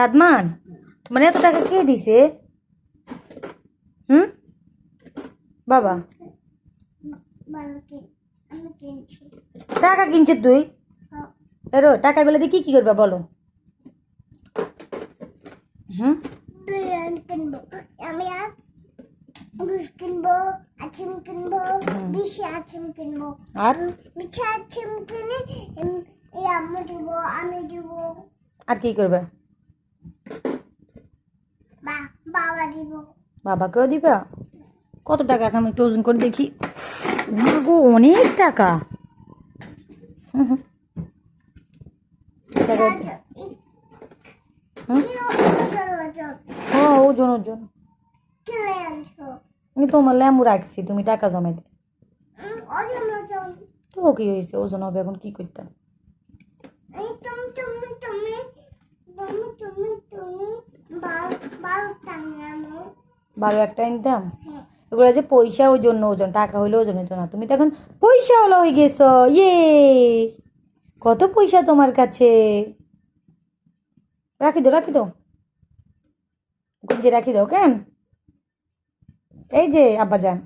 সাদমান তোমার এত টাকা কে দিছে? হুম? বাবা। আমি কিনছি টাকা কিনছে তুই? এরো টাকাগুলো দিয়ে কি কি করবা বলো? হুম? আমি আর? ঘুষ কিনবো আচিম কিনবো বেশি আচিম কিনবো আর মিঠা আচিম কিনে আম্মু দিব আমি দিব। আর কি করবে? বাবা দিব। বাবাকেও দিবা? কত টাকা আছে? আমি একটু ওজন করে দেখি। গো অনেক টাকা? ও ওজন ওজন। কিনে আমি তোমার ল্যাম্বু রাখছি তুমি টাকা জমাইতে তো কি হয়েছে ওজন হবে এখন কি করতাম এই তুমি তুমি তুমি তুমি তুমি তুমি বাল বাল টাঙানো বারো একটা নিতাম হ্যাঁ এগুলো যে পয়সা ওই জন্য ওজন, টাকা হইলে ওজন হতো না। তুমি তো এখন পয়সা হলো হয়ে গেছো ইয়ে! কত পয়সা তোমার কাছে? রাখি দাও রাখি দাও। গুঞ্জে রাখি দাও, কেন? এই যে আব্বা যান